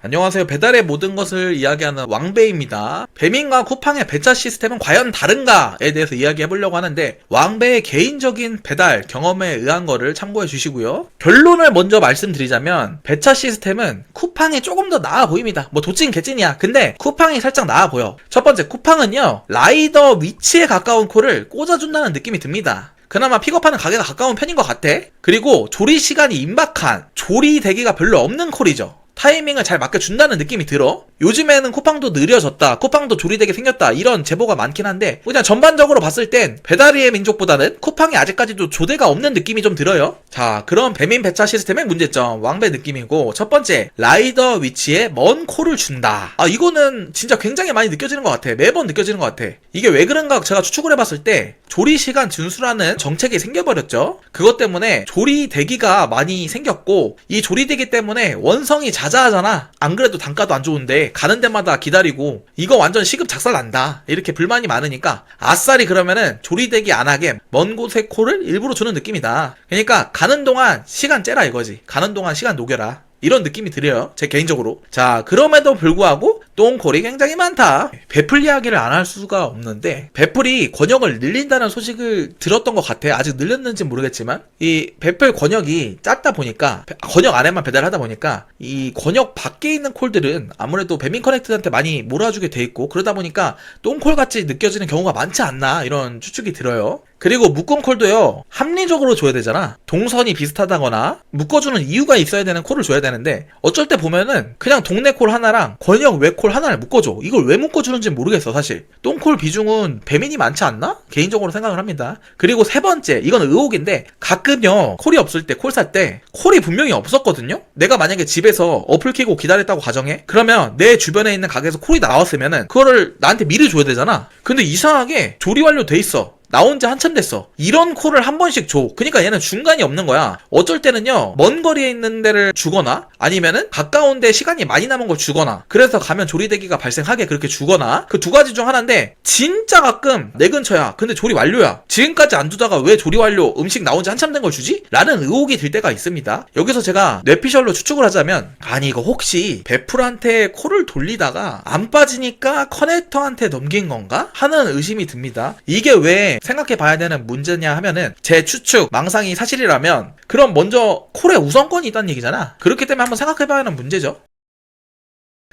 안녕하세요. 배달의 모든 것을 이야기하는 왕배입니다. 배민과 쿠팡의 배차 시스템은 과연 다른가에 대해서 이야기해 보려고 하는데 왕배의 개인적인 배달 경험에 의한 거를 참고해 주시고요. 결론을 먼저 말씀드리자면 배차 시스템은 쿠팡이 조금 더 나아 보입니다. 뭐 도찐 개찐이야. 근데 쿠팡이 살짝 나아 보여. 첫 번째 쿠팡은요. 라이더 위치에 가까운 콜을 꽂아준다는 느낌이 듭니다. 그나마 픽업하는 가게가 가까운 편인 것 같아. 그리고 조리 시간이 임박한 조리 대기가 별로 없는 콜이죠. 타이밍을 잘 맡겨준다는 느낌이 들어. 요즘에는 쿠팡도 느려졌다. 쿠팡도 조리되게 생겼다. 이런 제보가 많긴 한데 그냥 전반적으로 봤을 땐 배달의의 민족보다는 쿠팡이 아직까지도 조대가 없는 느낌이 좀 들어요. 자, 그럼 배민 배차 시스템의 문제점 왕배 느낌이고 첫 번째 라이더 위치에 먼 콜을 준다. 아 이거는 진짜 굉장히 많이 느껴지는 것 같아. 매번 느껴지는 것 같아. 이게 왜 그런가 제가 추측을 해봤을 때 조리 시간 준수라는 정책이 생겨버렸죠. 그것 때문에 조리 대기가 많이 생겼고 이 조리 대기 때문에 원성이 자자하잖아. 안 그래도 단가도 안 좋은데 가는 데마다 기다리고 이거 완전 시급 작살 난다. 이렇게 불만이 많으니까 아싸리 그러면은 조리 대기 안 하게 먼 곳에 콜을 일부러 주는 느낌이다. 그러니까 가는 동안 시간 째라 이거지. 가는 동안 시간 녹여라. 이런 느낌이 들어요. 제 개인적으로. 자, 그럼에도 불구하고 똥콜이 굉장히 많다. 베풀 이야기를 안 할 수가 없는데 베풀이 권역을 늘린다는 소식을 들었던 것 같아. 아직 늘렸는지 모르겠지만 이 베풀 권역이 작다 보니까 베- 권역 안에만 배달하다 보니까 이 권역 밖에 있는 콜들은 아무래도 배민 커넥트한테 많이 몰아주게 돼 있고 그러다 보니까 똥콜 같이 느껴지는 경우가 많지 않나 이런 추측이 들어요. 그리고 묶음 콜도요. 합리적으로 줘야 되잖아. 동선이 비슷하다거나 묶어주는 이유가 있어야 되는 콜을 줘야 되는데 어쩔 때 보면은 그냥 동네 콜 하나랑 권역 외 콜 하나를 묶어줘. 이걸 왜 묶어주는지 모르겠어 사실. 똥콜 비중은 배민이 많지 않나? 개인적으로 생각을 합니다. 그리고 세 번째 이건 의혹인데 가끔요 콜이 없을 때 콜 살때 콜이 분명히 없었거든요? 내가 만약에 집에서 어플 키고 기다렸다고 가정해? 그러면 내 주변에 있는 가게에서 콜이 나왔으면은 그거를 나한테 미리 줘야 되잖아. 근데 이상하게 조리 완료 돼 있어 나온 지 한참 됐어. 이런 콜을 한 번씩 줘. 그러니까 얘는 중간이 없는 거야. 어쩔 때는요, 먼 거리에 있는 데를 주거나, 아니면은 가까운 데 시간이 많이 남은 걸 주거나, 그래서 가면 조리대기가 발생하게 그렇게 주거나, 그 두 가지 중 하나인데, 진짜 가끔 내 근처야. 근데 조리 완료야. 지금까지 안 두다가 왜 조리 완료 음식 나온 지 한참 된 걸 주지? 라는 의혹이 들 때가 있습니다. 여기서 제가 뇌피셜로 추측을 하자면, 아니, 이거 혹시 베풀한테 콜을 돌리다가 안 빠지니까 커넥터한테 넘긴 건가? 하는 의심이 듭니다. 이게 왜 생각해 봐야 되는 문제냐 하면은 제 추측, 망상이 사실이라면 그럼 먼저 콜에 우선권이 있다는 얘기잖아. 그렇기 때문에 한번 생각해 봐야 하는 문제죠.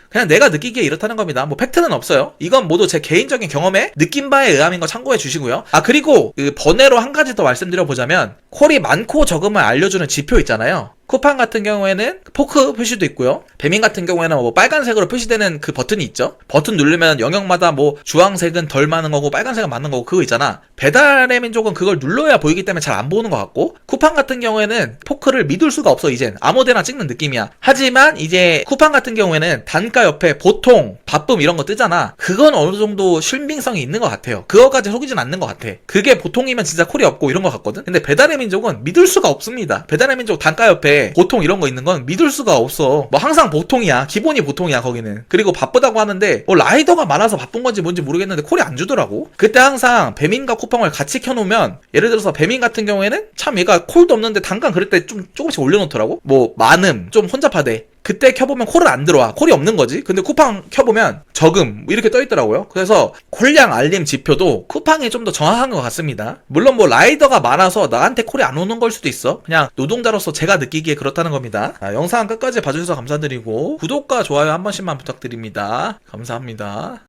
그냥 내가 느끼기에 이렇다는 겁니다. 뭐 팩트는 없어요. 이건 모두 제 개인적인 경험에 느낀 바에 의함인 거 참고해 주시고요. 아 그리고 그 번외로 한 가지 더 말씀드려 보자면 콜이 많고 적음을 알려주는 지표 있잖아요. 쿠팡 같은 경우에는 포크 표시도 있고요. 배민 같은 경우에는 뭐 빨간색으로 표시되는 그 버튼이 있죠. 버튼 누르면 영역마다 뭐 주황색은 덜 많은 거고 빨간색은 많은 거고 그거 있잖아. 배달의 민족은 그걸 눌러야 보이기 때문에 잘 안 보는 것 같고 쿠팡 같은 경우에는 포크를 믿을 수가 없어 이젠 아무데나 찍는 느낌이야. 하지만 이제 쿠팡 같은 경우에는 단가 옆에 보통 바쁨 이런 거 뜨잖아. 그건 어느 정도 신빙성이 있는 것 같아요. 그거까지 속이진 않는 것 같아. 그게 보통이면 진짜 콜이 없고 이런 것 같거든. 근데 배달의 민족은 믿을 수가 없습니다. 배달의 민족 단가 옆에 보통 이런 거 있는 건 믿을 수가 없어. 뭐 항상 보통이야. 기본이 보통이야 거기는. 그리고 바쁘다고 하는데 뭐 라이더가 많아서 바쁜 건지 뭔지 모르겠는데 콜이 안 주더라고. 그때 항상 배민과 쿠팡을 같이 켜놓으면 예를 들어서 배민 같은 경우에는 참 얘가 콜도 없는데 단가 그럴 때 좀 조금씩 올려놓더라고. 뭐 많음 좀 혼잡하대. 그때 켜보면 콜은 안 들어와. 콜이 없는 거지. 근데 쿠팡 켜보면 적음 뭐 이렇게 떠 있더라고요. 그래서 콜량 알림 지표도 쿠팡이 좀 더 정확한 것 같습니다. 물론 뭐 라이더가 많아서 나한테 콜이 안 오는 걸 수도 있어. 그냥 노동자로서 제가 느끼기에 그렇다는 겁니다. 아, 영상 끝까지 봐주셔서 감사드리고 구독과 좋아요 한 번씩만 부탁드립니다. 감사합니다.